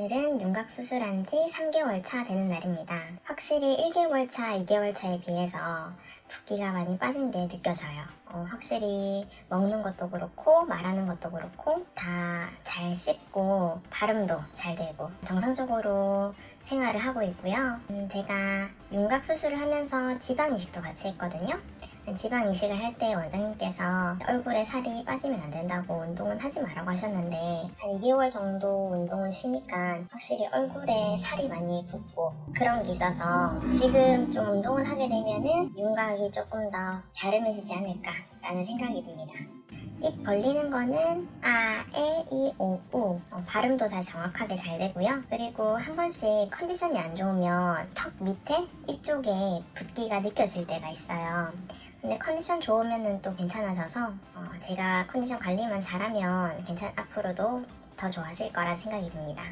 오늘은 윤곽 수술한 지 3개월 차 되는 날입니다. 확실히 1개월 차, 2개월 차에 비해서 붓기가 많이 빠진 게 느껴져요. 어, 확실히 먹는 것도 그렇고 말하는 것도 그렇고 다 잘 씹고 발음도 잘 되고 정상적으로 생활을 하고 있고요. 음, 제가 윤곽 수술을 하면서 지방 이식도 같이 했거든요. 지방 이식을 할 때 원장님께서 얼굴에 살이 빠지면 안 된다고 운동은 하지 말라고 하셨는데 한 2개월 정도 운동을 쉬니까 확실히 얼굴에 살이 많이 붙고 그런 게 있어서 지금 좀 운동을 하게 되면은 윤곽이 조금 더 갸름해지지 않을까라는 생각이 듭니다. 입 벌리는 거는 아, 발음도 다 정확하게 잘 되고요. 그리고 한 번씩 컨디션이 안 좋으면 턱 밑에 입 쪽에 붓기가 느껴질 때가 있어요. 근데 컨디션 좋으면은 또 괜찮아져서 어, 제가 컨디션 관리만 잘하면 괜찮 앞으로도 더 좋아질 거란 생각이 듭니다.